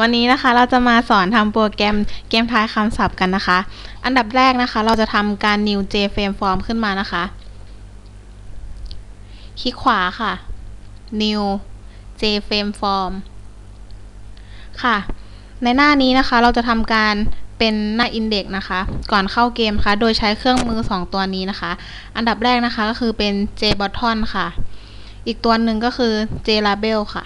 วันนี้นะคะเราจะมาสอนทำโปรแกรมเกมทายคำศัพท์กันนะคะ อันดับแรกนะคะ เราจะทำการ new jframe form ขึ้นมานะคะ คลิกขวาค่ะ new jframe form ค่ะ ในหน้านี้นะคะเราจะทำการเป็นหน้า index นะคะ ก่อนเข้าเกมค่ะ โดยใช้เครื่องมือ 2 ตัวนี้นะคะ อันดับแรกนะคะก็คือเป็น jbutton ค่ะ อีกตัวหนึ่งก็คือ jlabel ค่ะ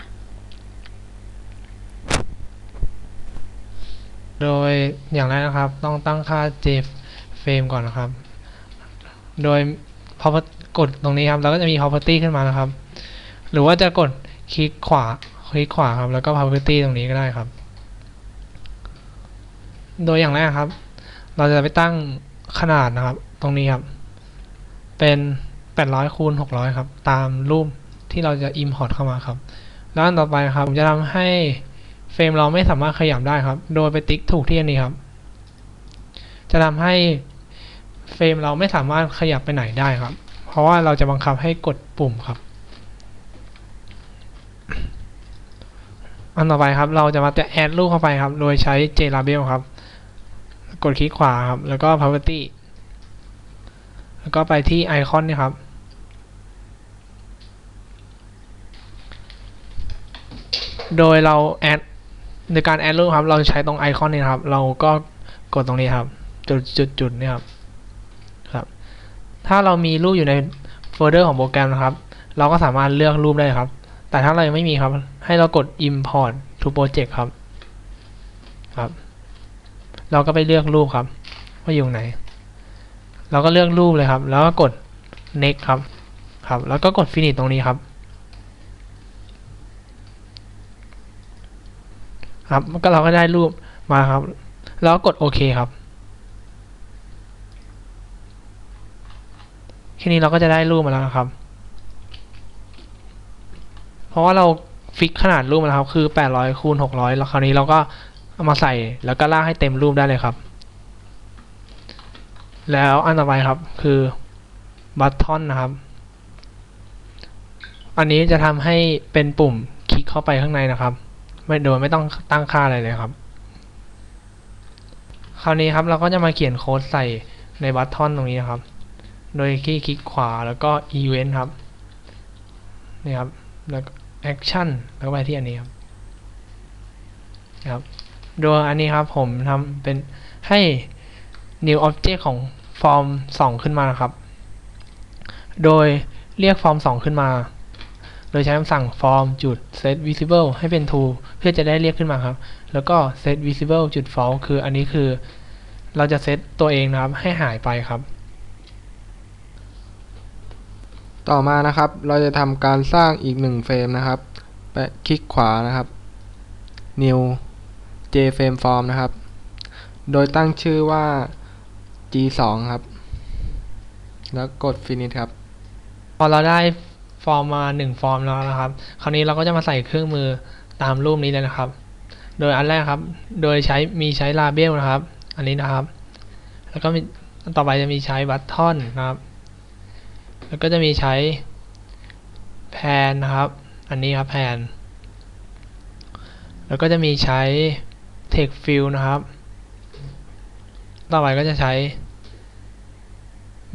โดยอย่างแรกนะครับ ต้องตั้งค่า jframe ก่อนนะครับ โดยพอกดตรงนี้ครับเราก็จะมี property ขึ้นมานะครับ หรือว่าจะกดคลิกขวาคลิกขวาครับ แล้วก็ property ตรงนี้ก็ได้ครับ โดยอย่างแรกครับ เราจะไปตั้งขนาดนะครับ ตรงนี้ครับ เป็น 800คูณ600 ครับ ตามรูปที่เราจะ import เข้ามาครับ แล้วอันต่อไปครับ ผมจะทำให้ เฟรมเราไม่สามารถขยับได้ครับ โดยไปติ๊กถูกที่อันนี้ครับ จะทำให้เฟรมเราไม่สามารถขยับไปไหนได้ครับ เพราะว่าเราจะบังคับให้กดปุ่มครับ อันต่อไปครับ เราจะมาจะแอดรูปเข้าไปครับ โดยใช้ JLabel ครับ กดคลิกขวาครับ แล้วก็ property แล้วก็ไปที่ไอคอนนี่ครับโดยเราแอด ในการแอดรูปครับ เราใช้ตรงไอคอนนี้ครับ เราก็กดตรงนี้ครับ จุดจุดจุดนี่ครับครับ ถ้าเรามีรูปอยู่ในโฟลเดอร์ของโปรแกรมนะครับ เราก็สามารถเลือกรูปได้ครับ แต่ถ้าเรายังไม่มีครับ ให้เรากด import to project ครับ ครับ เราก็ไปเลือกรูปครับ ว่าอยู่ไหน เราก็เลือกรูปเลยครับ แล้วก็กด next ครับ ครับ แล้วก็กด finish ตรงนี้ครับ ครับก็เราก็ได้รูปมาครับ แล้วกดโอเคครับแค่นี้เราก็จะได้รูปมาแล้วครับ เพราะว่าเราฟิกขนาดรูปมาแล้วครับ คือ 800คูณ600 แล้วคราวนี้เราก็เอามาใส่แล้วก็ลากให้เต็มรูปได้เลยครับ แล้วอันต่อไปครับคือบัตทอนนะครับ อันนี้จะทำให้เป็นปุ่มคลิกเข้าไปข้างในนะครับ ไม่โดยไม่ต้องตั้งค่าอะไรเลยครับ คราวนี้ครับเราก็จะมาเขียนโค้ดใส่ในบัตทอนตรงนี้นะครับ โดยคลิกคลิกขวาแล้วก็ event ครับนี่ครับแล้วก็ action แล้วก็ไปที่อันนี้ครับครับโดยอันนี้ครับผมทำเป็นให้ new object ของฟอร์ม2ขึ้นมานะครับ โดยเรียกฟอร์ม2ขึ้นมา โดยใช้คำสั่ง form จุด set visible ให้เป็น true เพื่อจะได้เรียกขึ้นมาครับ แล้วก็ set visible จุด false คืออันนี้คือ เราจะเซตตัวเองนะครับให้หายไปครับ ต่อมานะครับเราจะทำการสร้างอีกหนึ่งเฟรมนะครับไปคลิกขวานะครับ new jframe form นะครับ โดยตั้งชื่อว่า g2 ครับ แล้วกด finish ครับ พอเราได้ ฟอร์มมา 1 ฟอร์มแล้วนะครับ คราวนี้เราก็จะมาใส่เครื่องมือตามรูปนี้เลยนะครับ โดยอันแรกครับ โดยใช้มีใช้ลาเบลนะครับ อันนี้นะครับ แล้วก็มีต่อไปจะมีใช้บัตทอนนะครับ แล้วก็จะมีใช้แพนนะครับ อันนี้ครับแพน แล้วก็จะมีใช้ text fill นะครับ ต่อไปก็จะใช้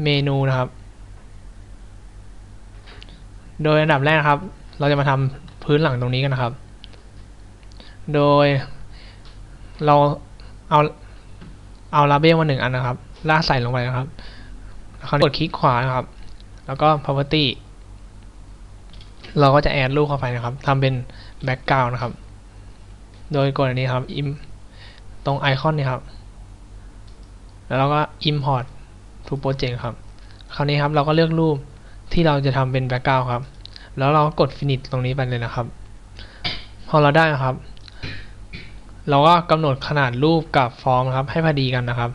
เมนูนะครับ โดยอันดับแรกครับ เราจะมาทำพื้นหลังตรงนี้กันนะครับ โดยเราเอาเอาลาเบลมาหนึ่งอันนะครับ ลากใส่ลงไปนะครับคราวนี้กดคลิกขวานะครับ แล้วก็ property เราก็จะแอดรูปเข้าไปนะครับทำเป็น background นะครับ โดยกดอันนี้ครับ im ตรงไอคอนนี่ครับ แล้วเราก็ import to project ครับ คราวนี้ครับเราก็เลือกรูป ที่เราจะทำเป็น background ครับ แล้วเราก็กด finish ตรงนี้ไปเลยนะครับ พอเราได้นะครับ เราก็กำหนดขนาดรูปกับฟอร์มครับ ให้พอดีกันนะครับ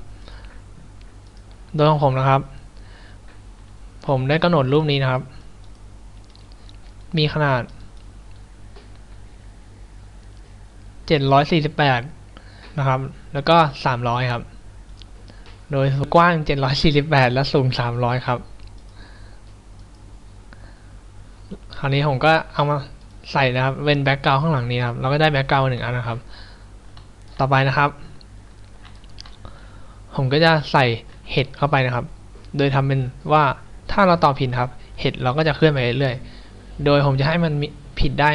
โดยของผมนะครับ ผมได้กำหนดรูปนี้นะครับ มีขนาด 748 นะครับ แล้วก็ 300 ครับ โดยกว้าง 748 และสูง 300 ครับ คราวนี้ผมก็เอามาใส่นะครับเป็นแบ็กกราวข้างหลังนี้ครับเราก็ได้แบ็กกราวหนึ่งอันนะครับ ต่อไปนะครับ ผมก็จะใส่เห็ดเข้าไปนะครับ โดยทำเป็นว่าถ้าเราตอบผิดครับ เห็ดเราก็จะเคลื่อนไปเรื่อยๆโดยผมจะให้มันผิดได้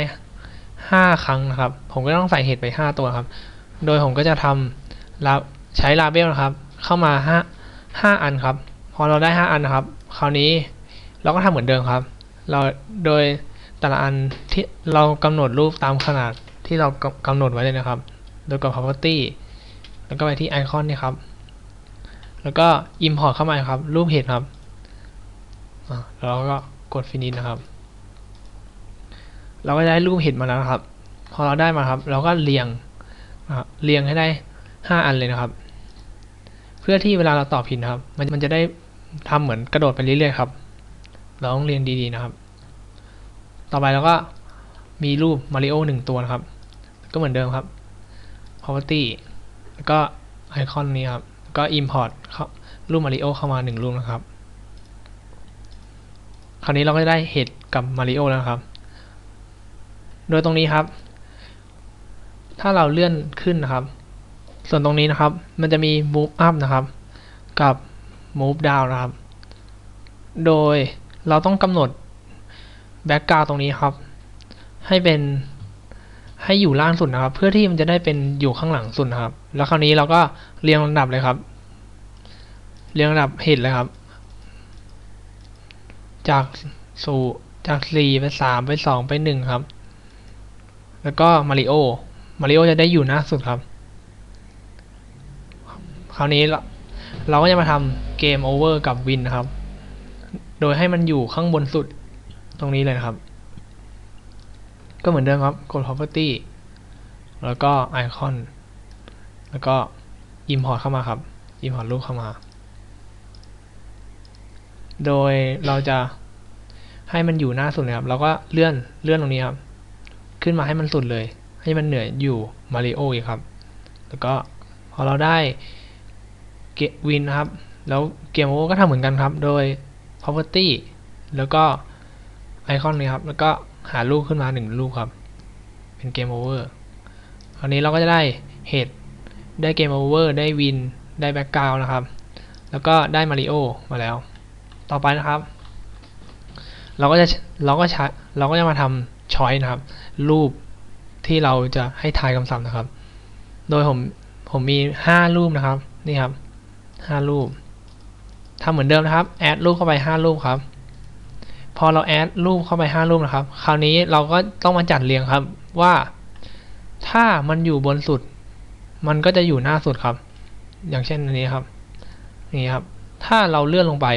5 ครั้งนะครับ ผมก็ต้องใส่เห็ดไป 5 ตัวครับ โดยผมก็จะทำลาใช้ลาเบลนะครับ เข้ามา5 5อันครับ พอเราได้ 5 อันนะครับ คราวนี้เราก็ทำเหมือนเดิมครับ เราโดยแต่ละอันที่เรากำหนดรูปตามขนาดที่เรากำหนดไว้เลยนะครับ โดยกด property แล้วก็ไปที่ไอคอนนี่ครับ แล้วก็ import เข้ามาครับ รูปเห็ดครับแล้วเราก็กด finish นะครับ เราก็ได้รูปเห็ดมาแล้วนะครับ พอเราได้มาครับ เราก็เรียงเรียงให้ได้ 5 อันเลยนะครับ เพื่อที่เวลาเราตอบผิดครับ มันมันจะได้ทำเหมือนกระโดดไปเรื่อยๆครับ เราต้องเรียงดีๆนะครับ ต่อไปเราก็มีรูปมาริโอหนึ่งตัวนะครับ ก็เหมือนเดิมครับ property แล้วก็ไอคอนนี้ครับ ก็ import เข้ารูปมาริโอเข้ามาหนึ่งรูปนะครับ คราวนี้เราก็จะได้เห็ดกับมาริโอแล้วครับ โดยตรงนี้ครับ ถ้าเราเลื่อนขึ้นนะครับ ส่วนตรงนี้นะครับ มันจะมี move up นะครับ กับ move down นะครับ โดย เราต้องกำหนด background ตรงนี้ครับ ให้เป็นให้อยู่ล่างสุดนะครับ เพื่อที่มันจะได้เป็นอยู่ข้างหลังสุดนะครับ แล้วคราวนี้เราก็เรียงลำดับเลยครับ เรียงลำดับเห็ดเลยครับ จากสู่จากสี่ไปสามไปสองไปหนึ่งครับ แล้วก็มาริโอมาริโอจะได้อยู่หน้าสุดครับ คราวนี้เราเราก็จะมาทำเกมโอเวอร์กับวินนะครับ โดยให้มันอยู่ข้างบนสุดตรงนี้เลยครับ ก็เหมือนเดิมครับ กด property แล้วก็ไอคอนแล้วก็ import เข้ามาครับ import รูปเข้ามา โดยเราจะให้มันอยู่หน้าสุดนะครับเราก็เลื่อนเลื่อนตรงนี้ครับ ขึ้นมาให้มันสุดเลย ให้มันเหนืออยู่มาริโออีกครับ แล้วก็พอเราได้เกวินนะครับ แล้วเกมโอก็ทำเหมือนกันครับ โดย property แล้วก็ไอคอนนี้ครับ แล้วก็หาลูกขึ้นมาหนึ่งลูกครับ เป็นเกมโอเวอร์คราวนี้เราก็จะได้เฮดได้เกมโอเวอร์ได้วินได้แบ็กกราวนะครับ แล้วก็ได้มาริโอมาแล้ว ต่อไปนะครับ เราก็จะเราก็ใช้เราก็จะมาทำช้อยนะครับ รูปที่เราจะให้ทายคำศัพท์นะครับ โดยผมผมมี 5 รูปนะครับ นี่ครับ 5 รูป ทำเหมือนเดิมนะครับแอดรูปเข้าไป 5 รูปครับ พอเราแอดรูปเข้าไป 5 รูปนะครับ คราวนี้เราก็ต้องมาจัดเรียงครับว่า ถ้ามันอยู่บนสุด มันก็จะอยู่หน้าสุดครับ อย่างเช่นอันนี้ครับนี้ครับ ถ้าเราเลื่อนลงไป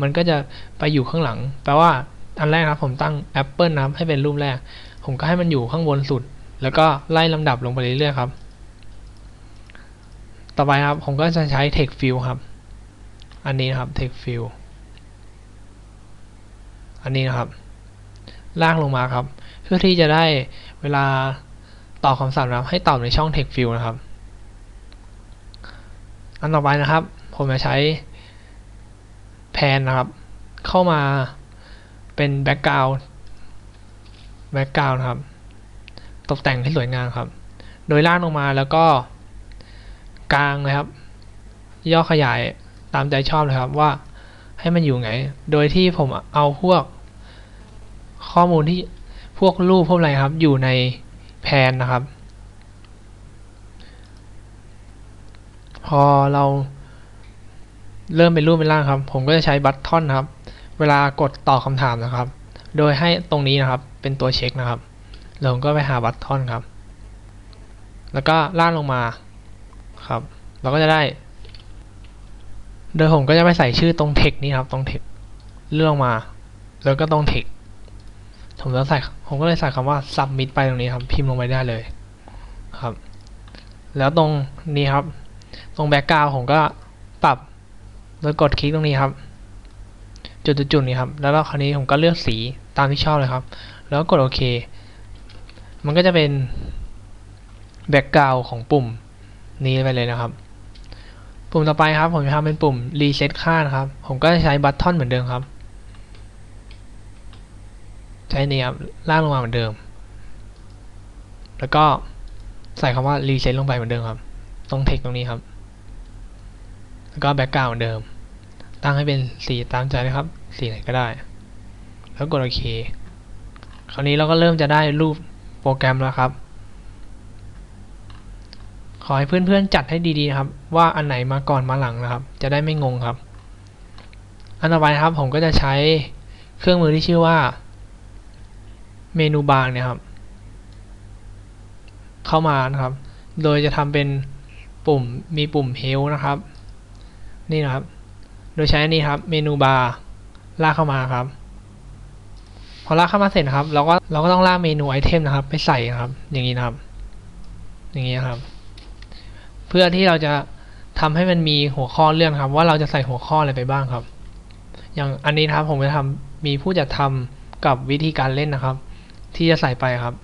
มันก็จะไปอยู่ข้างหลัง แปลว่าอันแรกนะครับผมตั้ง Apple นะครับให้เป็นรูปแรก ผมก็ให้มันอยู่ข้างบนสุด แล้วก็ไล่ลำดับลงไปเรื่อยๆครับ ต่อไปครับผมก็จะใช้ text fill ครับ อันนี้นะครับ text fill อันนี้นะครับ ลากลงมาครับ เพื่อที่จะได้เวลาตอบคำสั่งนะครับ ให้ตอบในช่อง text fill นะครับ อันต่อไปนะครับ ผมจะใช้แพนนะครับ เข้ามาเป็นแบ็กกราวด์แบ็กกราวด์นะครับ ตกแต่งให้สวยงามครับ โดยลากลงมาแล้วก็กลางนะครับ ย่อขยาย ตามใจชอบเลยครับว่าให้มันอยู่ไง โดยที่ผมเอาพวกข้อมูลที่พวกรูปพวกอะไรครับ อยู่ในแพนนะครับ พอเราเริ่มเป็นรูปเป็นร่างครับ ผมก็จะใช้บัตทอนนะครับ เวลากดตอบคำถามนะครับ โดยให้ตรงนี้นะครับ เป็นตัวเช็คนะครับแล้วผมก็ไปหาบัตทอนครับ แล้วก็ล่างลงมาครับ เราก็จะได้ โดยผมก็จะไปใส่ชื่อตรงเทคนี้ครับ ตรงเทคเลื่อนลงมา แล้วก็ตรงเทคผมจะใส่ผมก็เลยใส่คำว่า submit ไปตรงนี้ครับ พิมพ์ลงไปได้เลยครับ แล้วตรงนี้ครับ ตรงแบ็กกราวผมก็ปรับโดยกดคลิกตรงนี้ครับ จุดๆนี้ครับ แล้วคราวนี้ผมก็เลือกสีตามที่ชอบเลยครับ แล้วกดโอเค มันก็จะเป็นแบ็กกราวของปุ่มนี้ไปเลยนะครับ ปุ่มต่อไปครับ ผมจะทำเป็นปุ่ม reset ค่านะครับ ผมก็จะใช้บัตทอนเหมือนเดิมครับ ใช้นี่ครับลากลงมาเหมือนเดิม แล้วก็ใส่คำว่า reset ลงไปเหมือนเดิมครับ ตรงเทคตรงนี้ครับ แล้วก็แบ็กกราวด์เหมือนเดิม ตั้งให้เป็นสีตามใจนะครับ สีไหนก็ได้ แล้วกดโอเค คราวนี้เราก็เริ่มจะได้รูปโปรแกรมแล้วครับ อให้เพื่อนๆจัดให้ดีๆนะครับ ว่าอันไหนมาก่อนมาหลังนะครับ จะได้ไม่งงครับ อันต่อไปครับผมก็จะใช้เครื่องมือที่ชื่อว่า เมนูบาร์เนี่ยครับ เข้ามานะครับ โดยจะทำเป็นปุ่มมีปุ่ม Help นะครับ นี่นะครับ โดยใช้อันนี้ครับ เมนูบาร์ลากเข้ามาครับ พอลากเข้ามาเสร็จนะครับ เราก็เราก็ต้องลากเมนูไอเทมนะครับ ไปใส่นะครับ อย่างนี้นะครับ อย่างนี้ครับ เพื่อที่เราจะทำให้มันมีหัวข้อเรื่องครับ ว่าเราจะใส่หัวข้ออะไรไปบ้างครับ อย่างอันนี้นะครับผมจะทำมีผู้จัดทำกับวิธีการเล่นนะครับ ที่จะใส่ไปครับ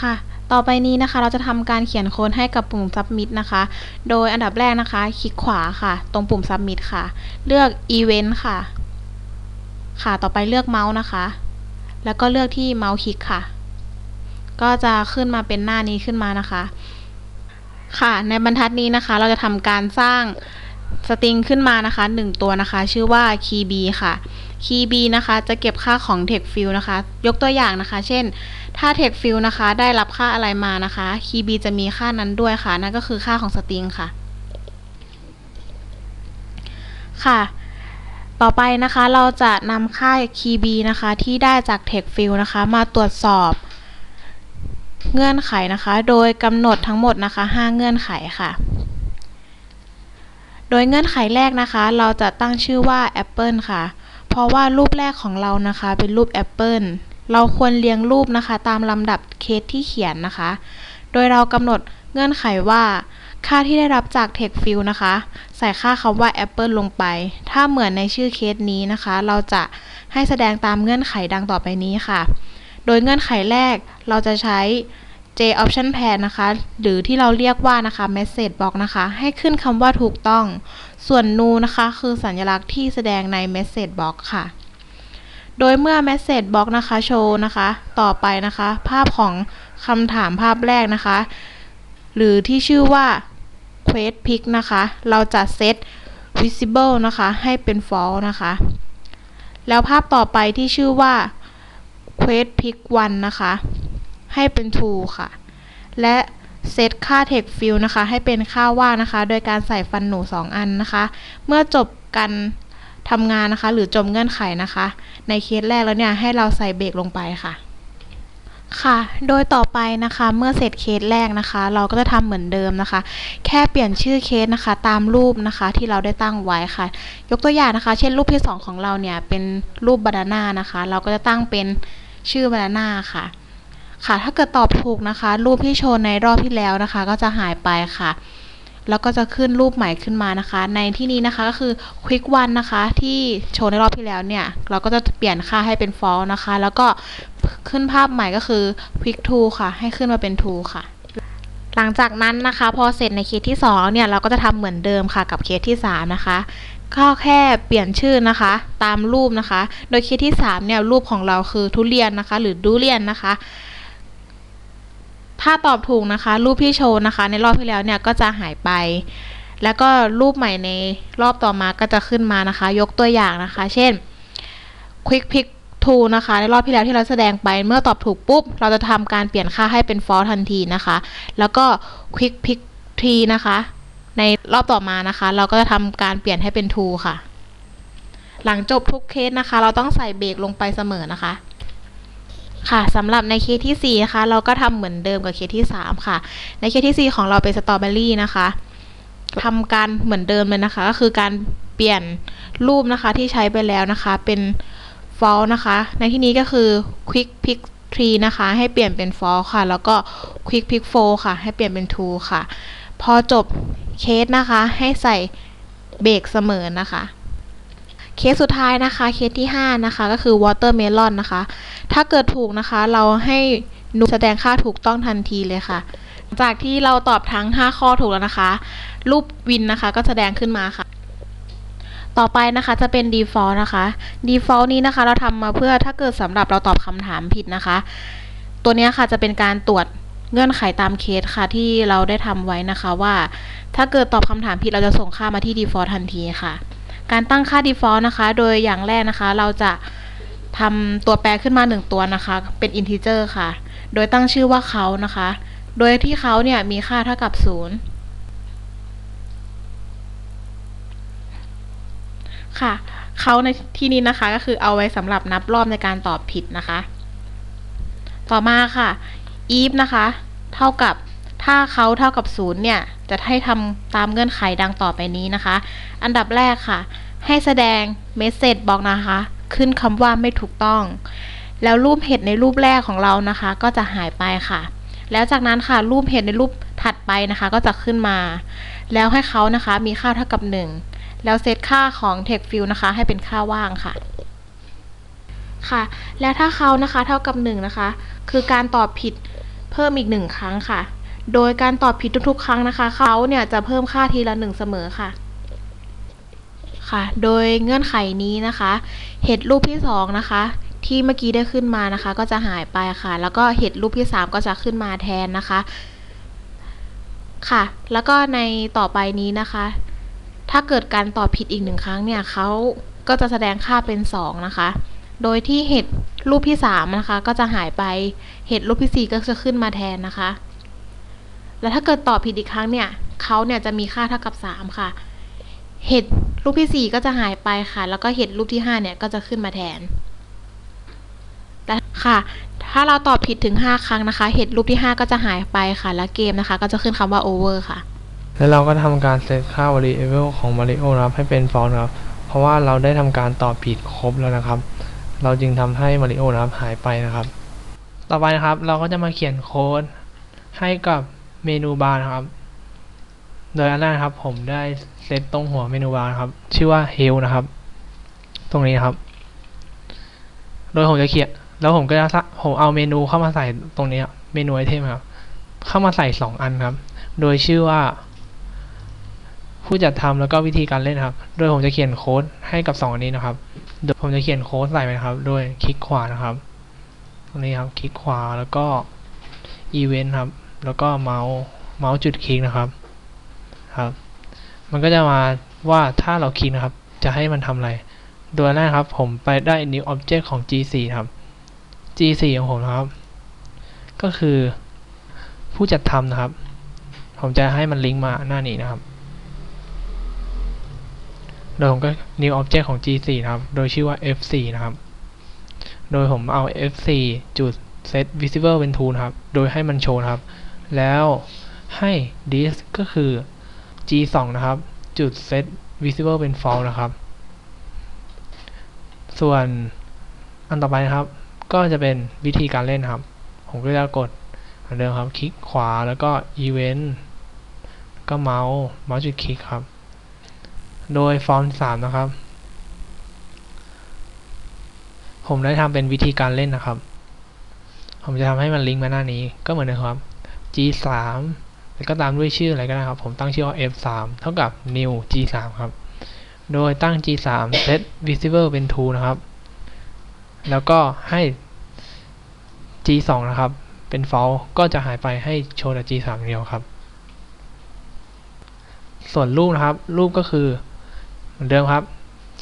ค่ะต่อไปนี้นะคะ เราจะทำการเขียนโค้ดให้กับปุ่ม submit นะคะ โดยอันดับแรกนะคะ คลิกขวาค่ะ ตรงปุ่ม submit ค่ะ เลือก event ค่ะ ค่ะ ต่อไปเลือกเมาส์นะคะ แล้วก็เลือกที่เมาส์คลิกค่ะ ก็จะขึ้นมาเป็นหน้านี้ขึ้นมานะคะ ค่ะในบรรทัดนี้นะคะ เราจะทำการสร้างสตริงขึ้นมานะคะหนึ่งตัวนะคะ ชื่อว่า key b ค่ะ key b นะคะ จะเก็บค่าของ text field นะคะ ยกตัวอย่างนะคะ เช่น ถ้า text field นะคะ ได้รับค่าอะไรมานะคะ key b จะมีค่านั้นด้วยค่ะ นั่นก็คือค่าของสตริงค่ะ ค่ะ ต่อไปนะคะ เราจะนำค่า key b นะคะ ที่ได้จาก text field นะคะ มาตรวจสอบ เงื่อนไขนะคะ โดยกำหนดทั้งหมดนะคะ 5 เงื่อนไขค่ะ โดยเงื่อนไขแรกนะคะ เราจะตั้งชื่อว่า Apple ค่ะ เพราะว่ารูปแรกของเรานะคะ เป็นรูป Apple เราควรเรียงรูปนะคะ ตามลำดับเคสที่เขียนนะคะ โดยเรากำหนดเงื่อนไขว่า ค่าที่ได้รับจาก text field นะคะ ใส่ค่าคำว่า Apple ลงไป ถ้าเหมือนในชื่อเคสนี้นะคะ เราจะให้แสดงตามเงื่อนไขดังต่อไปนี้ค่ะ โดยเงื่อนไขแรกเราจะใช้ J option pair นะคะ หรือที่เราเรียกว่านะคะ message box นะคะ ให้ขึ้นคำว่าถูกต้อง ส่วน nu นะคะ คือสัญลักษณ์ที่แสดงใน message box ค่ะ โดยเมื่อ message box นะคะโชว์นะคะ ต่อไปนะคะ ภาพของคำถามภาพแรกนะคะ หรือที่ชื่อว่า quest pick นะคะ เราจะเซต visible นะคะ ให้เป็น false นะคะ แล้วภาพต่อไปที่ชื่อว่า quest pick 1 นะคะ ให้เป็น true ค่ะ และเซตค่า text field นะคะ ให้เป็นค่าว่างนะคะ โดยการใส่ฟันหนู 2 อันนะคะ เมื่อจบการทำงานนะคะ หรือจบเงื่อนไขนะคะ ในเคสแรกแล้วเนี่ย ให้เราใส่เบรกลงไปค่ะค่ะ โดยต่อไปนะคะ เมื่อเสร็จเคสแรกนะคะ เราก็จะทำเหมือนเดิมนะคะ แค่เปลี่ยนชื่อเคสนะคะ ตามรูปนะคะที่เราได้ตั้งไว้ค่ะ ยกตัวอย่างนะคะ เช่นรูปที่ 2 ของเราเนี่ย เป็นรูปบานาน่านะคะ เราก็จะตั้งเป็น ชื่อบานาน่าค่ะ ค่ะ ถ้าเกิดตอบถูกนะคะ รูปที่โชว์ในรอบที่แล้วนะคะ ก็จะหายไปค่ะ แล้วก็จะขึ้นรูปใหม่ขึ้นมานะคะ ในที่นี้นะคะก็คือ quick one นะคะ ที่โชว์ในรอบที่แล้วเนี่ย เราก็จะเปลี่ยนค่าให้เป็น false นะคะ แล้วก็ขึ้นภาพใหม่ก็คือ quick two ค่ะ ให้ขึ้นมาเป็น two ค่ะหลังจากนั้นนะคะ พอเสร็จในเคสที่2เนี่ยเราก็จะทำเหมือนเดิมค่ะกับเคสที่ 3 นะคะ ก็แค่เปลี่ยนชื่อนะคะ ตามรูปนะคะ โดยเคสที่3เนี่ยรูปของเราคือทุเรียนนะคะ หรือดูเรียนนะคะ ถ้าตอบถูกนะคะ รูปที่โชว์นะคะ ในรอบที่แล้วเนี่ยก็จะหายไป แล้วก็รูปใหม่ในรอบต่อมาก็จะขึ้นมานะคะ ยกตัวอย่างนะคะ เช่น quick pick t o นะคะในรอบที่แล้วที่เราแสดงไปเมื่อตอบถูกปุ๊บ เราจะทำการเปลี่ยนค่าให้เป็น false ทันทีนะคะ แล้วก็ quick pick t นะคะ ในรอบต่อมานะคะ เราก็จะทำการเปลี่ยนให้เป็น two ค่ะ หลังจบทุกเคสนะคะ เราต้องใส่เบรกลงไปเสมอนะคะ ค่ะสำหรับในเคสที่4นะคะเราก็ทำเหมือนเดิมกับเคสที่ 3 ค่ะ ในเคสที่ 4 ของเราเป็นสตรอเบอรี่นะคะทำการเหมือนเดิมเลยนะคะ ก็คือการเปลี่ยนรูปนะคะที่ใช้ไปแล้วนะคะ เป็น false นะคะ ในที่นี้ก็คือ quick pick 3นะคะ ให้เปลี่ยนเป็น false ค่ะ แล้วก็ quick pick 4ค่ะ ให้เปลี่ยนเป็น true ค่ะ พอจบเคสนะคะให้ใส่เบรกเสมอนะคะ เคสสุดท้ายนะคะเคสที่ 5 นะคะ ก็คือ watermelon นะคะ ถ้าเกิดถูกนะคะ เราให้นูแสดงค่าถูกต้องทันทีเลยค่ะ จากที่เราตอบทั้ง 5 ข้อถูกแล้วนะคะ รูปวินนะคะก็แสดงขึ้นมาค่ะ ต่อไปนะคะจะเป็น default นะคะ default นี้นะคะ เราทำมาเพื่อถ้าเกิดสำหรับเราตอบคำถามผิดนะคะ ตัวนี้ค่ะจะเป็นการตรวจ เงื่อนไขตามเคสค่ะที่เราได้ทำไว้นะคะว่า ถ้าเกิดตอบคำถามผิดเราจะส่งค่ามาที่ default ทันทีค่ะ การตั้งค่า default นะคะ โดยอย่างแรกนะคะ เราจะทำตัวแปรขึ้นมาหนึ่งตัวนะคะ เป็น integer ค่ะ โดยตั้งชื่อว่าเขานะคะ โดยที่เขาเนี่ยมีค่าเท่ากับ 0 ค่ะเขาในที่นี้นะคะก็คือเอาไว้สำหรับนับรอบในการตอบผิดนะคะ ต่อมาค่ะ if นะคะ เท่ากับถ้าเขาเท่ากับ 0 เนี่ย จะให้ทำตามเงื่อนไขดังต่อไปนี้นะคะ อันดับแรกค่ะ ให้แสดง message บอกนะคะ ขึ้นคำว่าไม่ถูกต้อง แล้วรูปเห็ดในรูปแรกของเรานะคะ ก็จะหายไปค่ะ แล้วจากนั้นค่ะ รูปเห็ดในรูปถัดไปนะคะ ก็จะขึ้นมา แล้วให้เขานะคะ มีค่าเท่ากับ 1 แล้วเซตค่าของ text field นะคะ ให้เป็นค่าว่างค่ะ ค่ะ แล้วถ้าเขานะคะเท่ากับ1นะคะ คือการตอบผิดเพิ่มอีก 1 ครั้งค่ะ โดยการตอบผิดทุกๆ ครั้งนะคะเขาเนี่ยจะเพิ่มค่าทีละ 1 เสมอค่ะค่ะ โดยเงื่อนไขนี้นะคะเห็ดรูปที่ 2 นะคะ ที่เมื่อกี้ได้ขึ้นมานะคะ ก็จะหายไปค่ะ แล้วก็เห็ดรูปที่ 3 ก็จะขึ้นมาแทนนะคะค่ะ แล้วก็ในต่อไปนี้นะคะ ถ้าเกิดการตอบผิดอีกหนึ่งครั้งเนี่ยเขาก็จะแสดงค่าเป็น 2 นะคะ โดยที่เห็ดรูปที่3นะคะ ก็จะหายไปเห็ดรูปที่ 4 ก็จะขึ้นมาแทนนะคะ แล้วถ้าเกิดตอบผิดอีกครั้งเนี่ยเขาเนี่ยจะมีค่าเท่ากับ 3 ค่ะ เห็ดรูปที่ 4 ก็จะหายไปค่ะ แล้วก็เห็ดรูปที่ 5 เนี่ยก็จะขึ้นมาแทนแต่ค่ะ ถ้าเราตอบผิดถึง 5 ครั้งนะคะ เห็ดรูปที่ 5 ก็จะหายไปค่ะ แล้วเกมนะคะ ก็จะขึ้นคำว่า over ค่ะ แล้วเราก็ทำการเซตค่า variable ของ Mario นะครับให้เป็น false นครับ เพราะว่าเราได้ทำการตอบผิดครบแล้วนะครับ เราจึงทำให้ Mario นะครับหายไปนะครับ ต่อไปนะครับเราก็จะมาเขียนโค้ดให้กับเมนูบาร์นะครับ โดยอันแรกนครับ ผมได้เซตตรงหัวเมนูบาร์นะครับ ชื่อว่า help นะครับ ตรงนี้ครับ โดยผมจะเขียนแล้วผมก็จะผมเอาเมนูเข้ามาใส่ตรงนี้ครับเมนูไอเทมครับ เข้ามาใส่สองอันครับ โดยชื่อว่า ผู้จัดทำแล้วก็วิธีการเล่นครับ โดยผมจะเขียนโค้ดให้กับ2อันนี้นะครับ โดยผมจะเขียนโค้ดใส่ไปนะครับโดยคลิกขวานะครับ ตรงนี้ครับ คลิกขวาแล้วก็อีเวนต์ครับ แล้วก็เมาส์เมาส์จุดคลิกนะครับ ครับ มันก็จะมาว่าถ้าเราคลิกนะครับ จะให้มันทำอะไร โดยแรกครับ ผมไปได้ new object ของ G4 ครับ G4 ของผมนะครับ ก็คือผู้จัดทำนะครับ ผมจะให้มันลิงก์มาหน้านี้นะครับ โดยผมก็ new object ของ G4 นะครับ โดยชื่อว่า F4 นะครับ โดยผมเอา F4 จุด set visible เป็น true นะครับ โดยให้มันโชว์นะครับ แล้วให้ this ก็คือ G2 นะครับ จุด set visible เป็น false นะครับ ส่วนอันต่อไปนะครับ ก็จะเป็นวิธีการเล่นครับ ผมก็จะกดเหมือนเดิมครับ คลิกขวาแล้วก็ event ก็เมาส์เมาส์จุดคลิกครับ โดยฟอร์ม3นะครับ ผมได้ทำเป็นวิธีการเล่นนะครับ ผมจะทำให้มันลิงก์มาหน้านี้ก็เหมือนเดิมครับ G3 แล้วก็ตามด้วยชื่ออะไรก็ได้ครับ ผมตั้งชื่อว่า F3 เท่ากับ new G3 ครับ โดยตั้ง G3 set visible เป็น true นะครับ แล้วก็ให้ G2 นะครับ เป็น false ก็จะหายไปให้โชว์แต่ G3 อย่างเดียวครับ ส่วนรูปนะครับ รูปก็คือ เหมือนเดิมครับ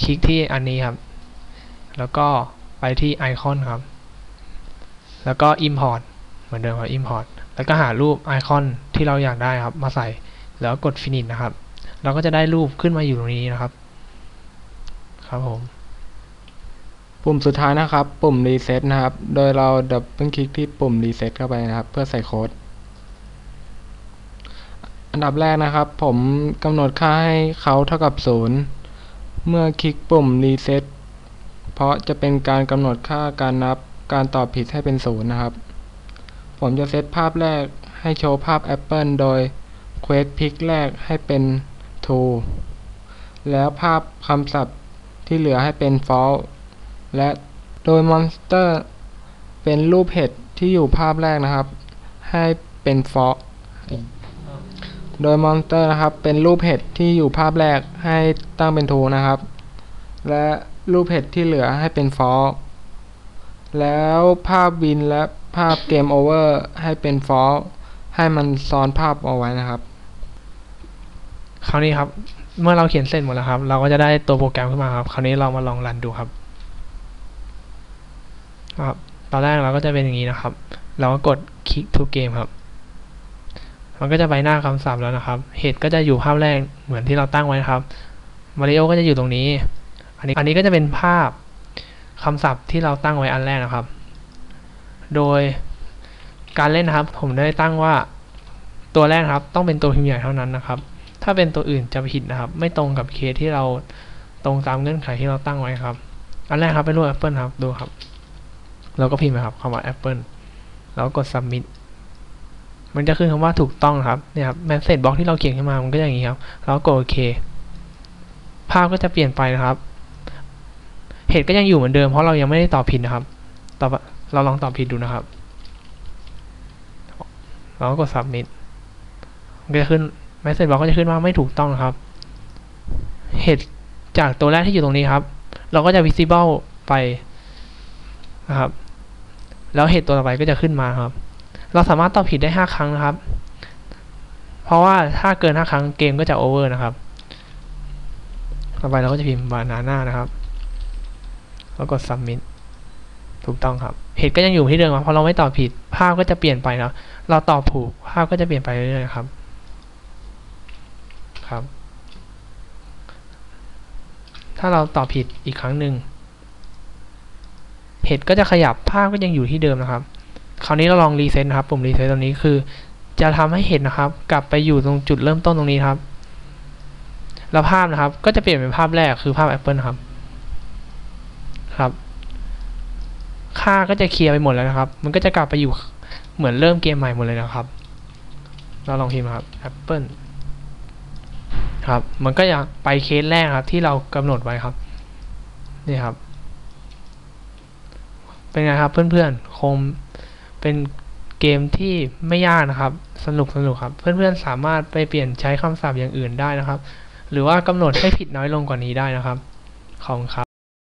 คลิกที่อันนี้ครับ แล้วก็ไปที่ไอคอนครับ แล้วก็ import เหมือนเดิมครับ import แล้วก็หารูปไอคอนที่เราอยากได้ครับ มาใส่แล้วกด finish นะครับ เราก็จะได้รูปขึ้นมาอยู่ตรงนี้นะครับ ครับผมปุ่มสุดท้ายนะครับ ปุ่ม reset นะครับ โดยเราดับเบิลคลิกที่ปุ่ม reset เข้าไปนะครับ เพื่อใส่โค้ด อันดับแรกนะครับ ผมกำหนดค่าให้เขาเท่ากับ 0 เมื่อคลิกปุ่ม reset เพราะจะเป็นการกำหนดค่าการนับการตอบผิดให้เป็น0นย์นะครับ ผมจะเซตภาพแรกให้โชว์ภาพแอปเปิลโดย quest pick แรกให้เป็น true แล้วภาพคำศัพท์ที่เหลือให้เป็น false และโดยมอนสเตอร์เป็นรูปเห็ดที่อยู่ภาพแรกนะครับ ให้เป็น false โดยมอนสเตอร์นะครับเป็นรูปเห็ดที่อยู่ภาพแรกให้ตั้งเป็น true นะครับ และรูปเห็ดที่เหลือให้เป็น false แล้วภาพวินและภาพเกมโอเวอร์ให้เป็น false ให้มันซ้อนภาพเอาไว้นะครับ คราวนี้ครับ เมื่อเราเขียนเสร็จหมดแล้วครับ เราก็จะได้ตัวโปรแกรมขึ้นมาครับ คราวนี้เรามาลองรันดูครับครับ ตอนแรกเราก็จะเป็นอย่างนี้นะครับ เราก็กด click to game ครับ มันก็จะไปหน้าคำศัพท์แล้วนะครับ เหตุก็จะอยู่ภาพแรกเหมือนที่เราตั้งไว้นะครับมาริโอก็จะอยู่ตรงนี้ อันนี้อันนี้ก็จะเป็นภาพคำศัพท์ที่เราตั้งไว้อันแรกนะครับ โดยการเล่นนะครับ ผมได้ตั้งว่าตัวแรกครับ ต้องเป็นตัวพิมพ์ใหญ่เท่านั้นนะครับ ถ้าเป็นตัวอื่นจะผิดนะครับ ไม่ตรงกับเคสที่เราตรงตามเงื่อนไขที่เราตั้งไว้ครับ อันแรกครับเป็นรูปแอปเปิลครับ ดูครับ เราก็พิมพ์นะครับคำว่าแอปเปิลแล้วกด submit มันจะขึ้นคำว่าถูกต้องครับเนี่ยครับแมสเซจบล็อกที่เราเขียนขึ้นมามันก็อย่างนี้ครับ แล้วกดโอเค ภาพก็จะเปลี่ยนไปนะครับ เหตุก็ยังอยู่เหมือนเดิมเพราะเรายังไม่ได้ตอบผิดนะครับตอบเราลองตอบผิดดูนะครับเราก็กด submit มันก็จะขึ้นแมสเซจบอกก็จะขึ้นว่าไม่ถูกต้องนะครับ เหตุจากตัวแรกที่อยู่ตรงนี้ครับ เราก็จะ visible ไปนะครับ แล้วเหตุตัวต่อไปก็จะขึ้นมาครับ เราสามารถตอบผิดได้ 5 ครั้งนะครับ เพราะว่าถ้าเกิน 5 ครั้งเกมก็จะ over นะครับ ต่อไปเราก็จะพิมพ์ banana นะครับ แล้วกด submit ถูกต้องครับ เหตุก็ยังอยู่ที่เดิมครับเพราะเราไม่ตอบผิด ภาพก็จะเปลี่ยนไปนะเราตอบถูก ภาพก็จะเปลี่ยนไปเรื่อยๆครับ ครับ ถ้าเราตอบผิดอีกครั้งหนึ่งเหตุก็จะขยับภาพก็ยังอยู่ที่เดิมนะครับ คราวนี้เราลองรีเซ็ตนะครับปุ่มรีเซ็ตตรงนี้คือ จะทำให้เห็นนะครับ กลับไปอยู่ตรงจุดเริ่มต้นตรงนี้ครับ แล้วภาพนะครับ ก็จะเปลี่ยนเป็นภาพแรกคือภาพ Apple ครับ ครับ ค่าก็จะเคลียร์ไปหมดแล้วนะครับ มันก็จะกลับไปอยู่เหมือนเริ่มเกมใหม่หมดเลยนะครับ เราลองพิมพ์ครับ Apple ครับ มันก็จะไปเคสแรกครับ ที่เรากำหนดไว้ครับ นี่ครับ เป็นไงครับเพื่อนๆคง เป็นเกมที่ไม่ยากนะครับ สนุกสนุกครับ เพื่อนๆสามารถไปเปลี่ยนใช้คำศัพท์อย่างอื่นได้นะครับ หรือว่ากำหนดให้ผิดน้อยลงกว่านี้ได้นะครับ ขอบคุณครับ